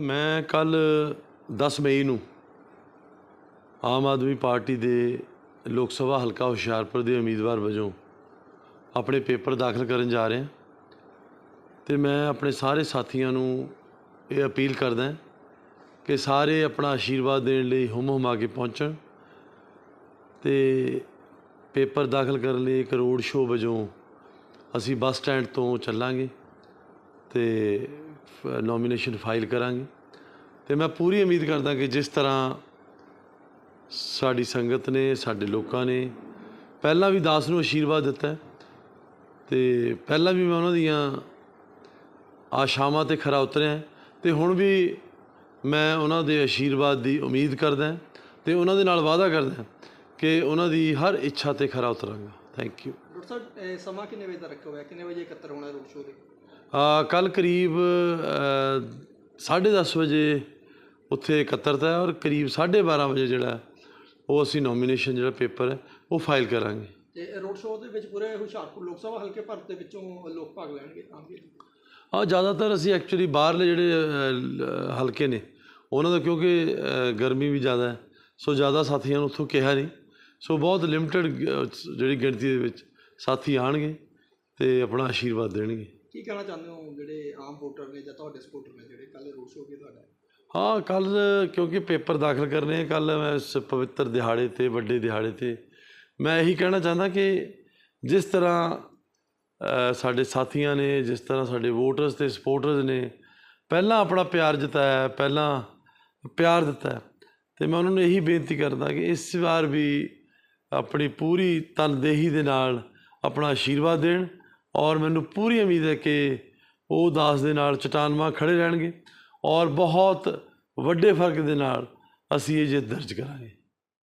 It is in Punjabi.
ਮੈਂ ਕੱਲ 10 ਮਈ ਨੂੰ ਆਮ ਆਦਮੀ ਪਾਰਟੀ ਦੇ ਲੋਕ ਸਭਾ ਹਲਕਾ ਹੁਸ਼ਿਆਰਪੁਰ ਦੇ ਉਮੀਦਵਾਰ ਵਜੋਂ ਆਪਣੇ ਪੇਪਰ ਦਾਖਲ ਕਰਨ ਜਾ ਰਿਹਾ। ਤੇ ਮੈਂ ਆਪਣੇ ਸਾਰੇ ਸਾਥੀਆਂ ਨੂੰ ਇਹ ਅਪੀਲ ਕਰਦਾ ਕਿ ਸਾਰੇ ਆਪਣਾ ਆਸ਼ੀਰਵਾਦ ਦੇਣ ਲਈ ਹੁਮ ਹੁਮਾ ਕੇ ਪਹੁੰਚਣ ਤੇ ਪੇਪਰ ਦਾਖਲ ਕਰਨ ਲਈ ਇੱਕ ਰੋਡ ਸ਼ੋਅ ਵਜੋਂ ਅਸੀਂ ਬੱਸ ਸਟੈਂਡ ਤੋਂ ਚੱਲਾਂਗੇ। ਤੇ ਨੋਮੀਨੇਸ਼ਨ ਫਾਈਲ ਕਰਾਂਗੇ। ਤੇ ਮੈਂ ਪੂਰੀ ਉਮੀਦ ਕਰਦਾ ਕਿ ਜਿਸ ਤਰ੍ਹਾਂ ਸਾਡੀ ਸੰਗਤ ਨੇ, ਸਾਡੇ ਲੋਕਾਂ ਨੇ ਪਹਿਲਾਂ ਵੀ ਦਾਸ ਨੂੰ ਆਸ਼ੀਰਵਾਦ ਦਿੱਤਾ ਹੈ ਤੇ ਪਹਿਲਾਂ ਵੀ ਮੈਂ ਉਹਨਾਂ ਦੀਆਂ ਆਸ਼ਾਵਾਂ ਤੇ ਖਰਾ ਉਤਰਿਆ ਤੇ ਹੁਣ ਵੀ ਮੈਂ ਉਹਨਾਂ ਦੇ ਆਸ਼ੀਰਵਾਦ ਦੀ ਉਮੀਦ ਕਰਦਾ ਹਾਂ ਤੇ ਉਹਨਾਂ ਦੇ ਨਾਲ ਵਾਅਦਾ ਕਰਦਾ ਕਿ ਉਹਨਾਂ ਦੀ ਹਰ ਇੱਛਾ ਤੇ ਖਰਾ ਉਤਰਾਂਗਾ। ਥੈਂਕ ਯੂ ਡਾਕਟਰ ਸਾਹਿਬ ਸਮਾਂ ਕਿੰਨੇ ਵਜੇ ਦਾ ਰੱਖਿਆ ਹੋਇਆ? ਕਿੰਨੇ ਵਜੇ ਇਕੱਤਰ ਹੋਣਾ ਰੋਡ ਸ਼ੋਅ ਦੇ ਕੱਲ ਕਰੀਬ 10:30 ਵਜੇ ਉੱਥੇ ਇਕੱਤਰਤਾ ਹੈ ਔਰ ਕਰੀਬ 12:30 ਵਜੇ ਜਿਹੜਾ ਉਹ ਅਸੀਂ ਨੋਮੀਨੇਸ਼ਨ ਜਿਹੜਾ ਪੇਪਰ ਹੈ ਉਹ ਫਾਈਲ ਕਰਾਂਗੇ। ਤੇ ਰੋਡ ਸ਼ੋਅ ਦੇ ਵਿੱਚ ਪੂਰੇ ਹੁਸ਼ਿਆਰਪੁਰ ਲੋਕ ਸਭਾ ਹਲਕੇ ਭਰ ਦੇ ਵਿੱਚੋਂ ਲੋਕ ਭਾਗ ਲੈਣਗੇ ਆਮਗੇ ਆ ਜ਼ਿਆਦਾਤਰ ਅਸੀਂ ਐਕਚੁਅਲੀ ਬਾਹਰਲੇ ਜਿਹੜੇ ਹਲਕੇ ਨੇ ਉਹਨਾਂ ਦਾ ਕਿਉਂਕਿ ਗਰਮੀ ਵੀ ਜ਼ਿਆਦਾ ਹੈ ਸੋ ਜ਼ਿਆਦਾ ਸਾਥੀਆਂ ਨੂੰ ਉੱਥੋਂ ਕਿਹਾ ਨਹੀਂ। ਸੋ ਬਹੁਤ ਲਿਮਟਿਡ ਜਿਹੜੀ ਗਿਣਤੀ ਦੇ ਵਿੱਚ ਸਾਥੀ ਆਣਗੇ ਤੇ ਆਪਣਾ ਆਸ਼ੀਰਵਾਦ ਦੇਣਗੇ। ਕੀ ਕਹਿਣਾ ਚਾਹੁੰਦੇ ਹੋ ਜਿਹੜੇ ਆਮ ਵੋਟਰ ਨੇ ਜਾਂ ਤੁਹਾਡੇ ਸਪੋਰਟਰ ਨੇ ਜਿਹੜੇ ਕੱਲ ਰੋਡ ਸ਼ੋਅ ਕੀ ਤੁਹਾਡਾ ਹਾਂ? ਕੱਲ ਕਿਉਂਕਿ ਪੇਪਰ ਦਾਖਲ ਕਰਨੇ ਕੱਲ ਮੈਂ ਇਸ ਪਵਿੱਤਰ ਦਿਹਾੜੇ ਤੇ ਵੱਡੇ ਦਿਹਾੜੇ ਤੇ। ਮੈਂ ਇਹੀ ਕਹਿਣਾ ਚਾਹੁੰਦਾ ਕਿ ਜਿਸ ਤਰ੍ਹਾਂ ਸਾਡੇ ਸਾਥੀਆਂ ਨੇ ਜਿਸ ਤਰ੍ਹਾਂ ਸਾਡੇ ਵੋਟਰਸ ਤੇ ਸਪੋਰਟਰਸ ਨੇ ਪਹਿਲਾਂ ਆਪਣਾ ਪਿਆਰ ਜਤਾਇਆ ਪਹਿਲਾਂ ਪਿਆਰ ਦਿੱਤਾ ਹੈ, ਤੇ ਮੈਂ ਉਹਨਾਂ ਨੂੰ ਇਹੀ ਬੇਨਤੀ ਕਰਦਾ ਕਿ ਇਸ ਵਾਰ ਵੀ ਆਪਣੀ ਪੂਰੀ ਤਨਦੇਹੀ ਦੇ ਨਾਲ ਆਪਣਾ ਆਸ਼ੀਰਵਾਦ ਦੇਣ ਔਰ ਮੈਨੂੰ ਪੂਰੀ ਉਮੀਦ ਹੈ ਕਿ ਉਹ ਦਾਸ ਦੇ ਨਾਲ ਚਟਾਨਵਾਂ ਖੜੇ ਰਹਿਣਗੇ ਔਰ ਬਹੁਤ ਵੱਡੇ ਫ਼ਰਕ ਦੇ ਨਾਲ ਅਸੀਂ ਇਹ ਜਿੱਤ ਦਰਜ ਕਰਾਂਗੇ।